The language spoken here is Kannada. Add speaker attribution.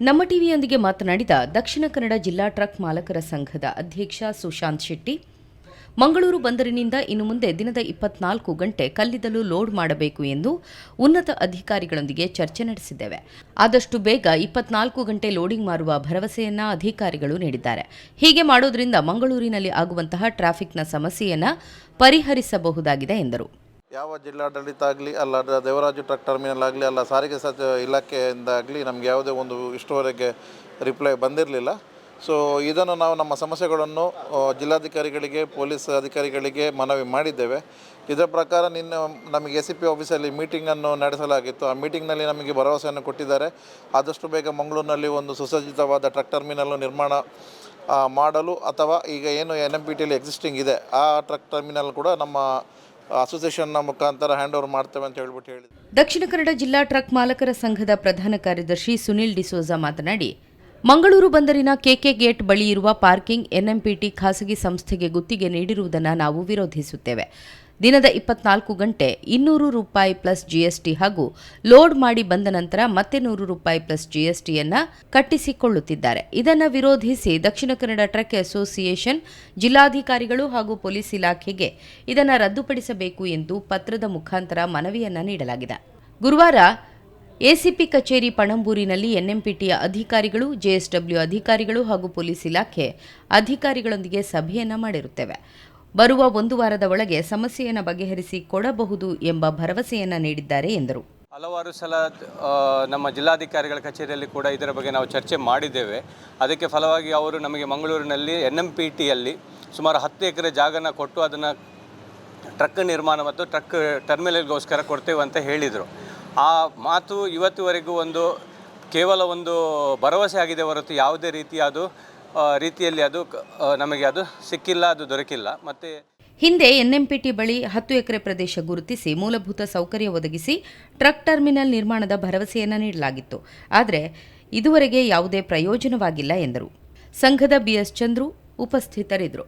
Speaker 1: ನಮ್ಮ ಟಿವಿಯೊಂದಿಗೆ ಮಾತನಾಡಿದ ದಕ್ಷಿಣ ಕನ್ನಡ ಜಿಲ್ಲಾ ಟ್ರಕ್ ಮಾಲಕರ ಸಂಘದ ಅಧ್ಯಕ್ಷ ಸುಶಾಂತ್ ಶೆಟ್ಟಿ, ಮಂಗಳೂರು ಬಂದರಿನಿಂದ ಇನ್ನು ಮುಂದೆ ದಿನದ ಇಪ್ಪತ್ನಾಲ್ಕು ಗಂಟೆ ಕಲ್ಲಿದ್ದಲು ಲೋಡ್ ಮಾಡಬೇಕು ಎಂದು ಉನ್ನತ ಅಧಿಕಾರಿಗಳೊಂದಿಗೆ ಚರ್ಚೆ ನಡೆಸಿದ್ದೇವೆ. ಆದಷ್ಟು ಬೇಗ ಇಪ್ಪತ್ನಾಲ್ಕು ಗಂಟೆ ಲೋಡಿಂಗ್ ಮಾಡುವ ಭರವಸೆಯನ್ನ ಅಧಿಕಾರಿಗಳು ನೀಡಿದ್ದಾರೆ. ಹೀಗೆ ಮಾಡೋದ್ರಿಂದ ಮಂಗಳೂರಿನಲ್ಲಿ ಆಗುವಂತಹ ಟ್ರಾಫಿಕ್ನ ಸಮಸ್ಯೆಯನ್ನ ಪರಿಹರಿಸಬಹುದಾಗಿದೆ ಎಂದರು.
Speaker 2: ಯಾವ ಜಿಲ್ಲಾಡಳಿತ ಆಗಲಿ, ಅಲ್ಲ ದೇವರಾಜು ಟ್ರಕ್ ಟರ್ಮಿನಲ್ ಆಗಲಿ, ಅಲ್ಲ ಸಾರಿಗೆ ಇಲಾಖೆಯಿಂದ ಆಗಲಿ ನಮಗೆ ಯಾವುದೇ ಒಂದು ಇಷ್ಟುವರೆಗೆ ರಿಪ್ಲೈ ಬಂದಿರಲಿಲ್ಲ. ಸೊ ಇದನ್ನು ನಾವು ನಮ್ಮ ಸಮಸ್ಯೆಗಳನ್ನು ಜಿಲ್ಲಾಧಿಕಾರಿಗಳಿಗೆ, ಪೊಲೀಸ್ ಅಧಿಕಾರಿಗಳಿಗೆ ಮನವಿ ಮಾಡಿದ್ದೇವೆ. ಇದರ ಪ್ರಕಾರ ನಿನ್ನೆ ನಮಗೆ ಎ ಸಿ ಪಿ ಆಫೀಸಲ್ಲಿ ಮೀಟಿಂಗನ್ನು ನಡೆಸಲಾಗಿತ್ತು. ಆ ಮೀಟಿಂಗ್ನಲ್ಲಿ ನಮಗೆ ಭರವಸೆಯನ್ನು ಕೊಟ್ಟಿದ್ದಾರೆ. ಆದಷ್ಟು ಬೇಗ ಮಂಗಳೂರಿನಲ್ಲಿ ಒಂದು ಸುಸಜ್ಜಿತವಾದ ಟ್ರಕ್ ಟರ್ಮಿನಲ್ ನಿರ್ಮಾಣ ಮಾಡಲು ಅಥವಾ ಈಗ ಏನು ಎನ್ ಎಂ ಪಿ ಟಿಯಲ್ಲಿ ಎಕ್ಸಿಸ್ಟಿಂಗ್ ಇದೆ, ಆ ಟ್ರಕ್ ಟರ್ಮಿನಲ್ ಕೂಡ ನಮ್ಮ ಅಸೋಸಿಯೇಷನ್ನ ಮುಖಾಂತರ ಹ್ಯಾಂಡ್ ಓವರ್ ಮಾಡ್ತೇವೆ ಅಂತ ಹೇಳ್ಬಿಟ್ಟು ಹೇಳಿದ್ರು.
Speaker 1: ದಕ್ಷಿಣ ಕನ್ನಡ ಜಿಲ್ಲಾ ಟ್ರಕ್ ಮಾಲಕರ ಸಂಘದ ಪ್ರಧಾನ ಕಾರ್ಯದರ್ಶಿ ಸುನಿಲ್ ಡಿಸೋಜಾ ಮಾತನಾಡಿ, ಮಂಗಳೂರು ಬಂದರಿನ ಕೆಕೆ ಗೇಟ್ ಬಳಿ ಇರುವ ಪಾರ್ಕಿಂಗ್ ಎನ್ಎಂಪಿಟಿ ಖಾಸಗಿ ಸಂಸ್ಥೆಗೆ ಗುತ್ತಿಗೆ ನೀಡಿರುವುದನ್ನು ನಾವು ವಿರೋಧಿಸುತ್ತೇವೆ. ದಿನದ ಇಪ್ಪತ್ನಾಲ್ಕು ಗಂಟೆ ಇನ್ನೂರು ರೂಪಾಯಿ ಪ್ಲಸ್ ಜಿಎಸ್ಟಿ ಹಾಗೂ ಲೋಡ್ ಮಾಡಿ ಬಂದ ನಂತರ ಮತ್ತೆ ನೂರು ರೂಪಾಯಿ ಪ್ಲಸ್ ಜಿಎಸ್ಟಿಯನ್ನ ಕಟ್ಟಿಸಿಕೊಳ್ಳುತ್ತಿದ್ದಾರೆ. ಇದನ್ನು ವಿರೋಧಿಸಿ ದಕ್ಷಿಣ ಕನ್ನಡ ಟ್ರಕ್ ಅಸೋಸಿಯೇಷನ್, ಜಿಲ್ಲಾಧಿಕಾರಿಗಳು ಹಾಗೂ ಪೊಲೀಸ್ ಇಲಾಖೆಗೆ ಇದನ್ನು ರದ್ದುಪಡಿಸಬೇಕು ಎಂದು ಪತ್ರದ ಮುಖಾಂತರ ಮನವಿಯನ್ನ ನೀಡಲಾಗಿದೆ. ಗುರುವಾರ ಎಸಿಪಿ ಕಚೇರಿ ಪಣಂಬೂರಿನಲ್ಲಿ ಎನ್ಎಂಪಿಟಿಯ ಅಧಿಕಾರಿಗಳು ಜೆಎಸ್ಡಬ್ಲ್ಯೂ ಅಧಿಕಾರಿಗಳು ಹಾಗೂ ಪೊಲೀಸ್ ಇಲಾಖೆ ಅಧಿಕಾರಿಗಳೊಂದಿಗೆ ಸಭೆಯನ್ನ ಮಾಡಿರುತ್ತೇವೆ. ಬರುವ ಒಂದು ವಾರದ ಒಳಗೆ ಸಮಸ್ಯೆಯನ್ನು ಬಗೆಹರಿಸಿ ಕೊಡಬಹುದು ಎಂಬ ಭರವಸೆಯನ್ನು ನೀಡಿದ್ದಾರೆ ಎಂದರು.
Speaker 3: ಹಲವಾರು ಸಲ ನಮ್ಮ ಜಿಲ್ಲಾಧಿಕಾರಿಗಳ ಕಚೇರಿಯಲ್ಲಿ ಕೂಡ ಇದರ ಬಗ್ಗೆ ನಾವು ಚರ್ಚೆ ಮಾಡಿದ್ದೇವೆ. ಅದಕ್ಕೆ ಫಲವಾಗಿ ಅವರು ನಮಗೆ ಮಂಗಳೂರಿನಲ್ಲಿ ಎನ್ ಎಂ ಪಿ ಟಿಯಲ್ಲಿ ಸುಮಾರು ಹತ್ತು ಎಕರೆ ಜಾಗನ ಕೊಟ್ಟು ಅದನ್ನು ಟ್ರಕ್ ನಿರ್ಮಾಣ ಮತ್ತು ಟ್ರಕ್ ಟರ್ಮಿನಲ್ಗೋಸ್ಕರ ಕೊಡ್ತೇವೆ ಅಂತ ಹೇಳಿದರು. ಆ ಮಾತು ಇವತ್ತುವರೆಗೂ ಒಂದು ಕೇವಲ ಒಂದು ಭರವಸೆ ಆಗಿದೆ ಹೊರತು ಯಾವುದೇ ರೀತಿಯಾದ ರೀತಿಯಲ್ಲಿ ಅದು ನಮಗೆ ಅದು ಸಿಕ್ಕಿಲ್ಲ, ಅದು ದೊರಕಿಲ್ಲ. ಮತ್ತು
Speaker 1: ಹಿಂದೆ ಎನ್ಎಂಪಿಟಿ ಬಳಿ ಹತ್ತು ಎಕರೆ ಪ್ರದೇಶ ಗುರುತಿಸಿ ಮೂಲಭೂತ ಸೌಕರ್ಯ ಒದಗಿಸಿ ಟ್ರಕ್ ಟರ್ಮಿನಲ್ ನಿರ್ಮಾಣದ ಭರವಸೆಯನ್ನು ನೀಡಲಾಗಿತ್ತು. ಆದರೆ ಇದುವರೆಗೆ ಯಾವುದೇ ಪ್ರಯೋಜನವಾಗಿಲ್ಲ ಎಂದರು. ಸಂಘದ ಬಿಎಸ್ ಚಂದ್ರು ಉಪಸ್ಥಿತರಿದ್ದರು.